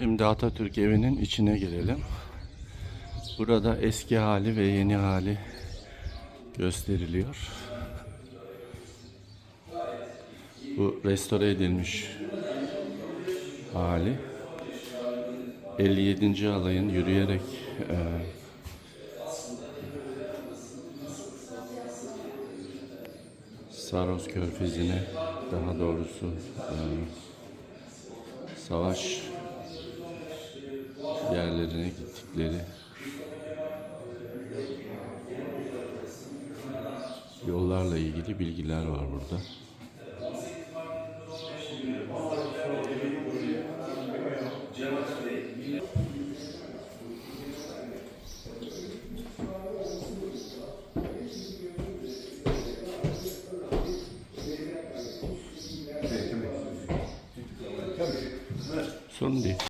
Şimdi Atatürk evinin içine girelim. Burada eski hali ve yeni hali gösteriliyor. Bu restore edilmiş hali. 57. alayın yürüyerek e, Saros Körfezi'ne daha doğrusu e, savaş üzerine gittikleri yollarla ilgili bilgiler var burada. Sorun değil.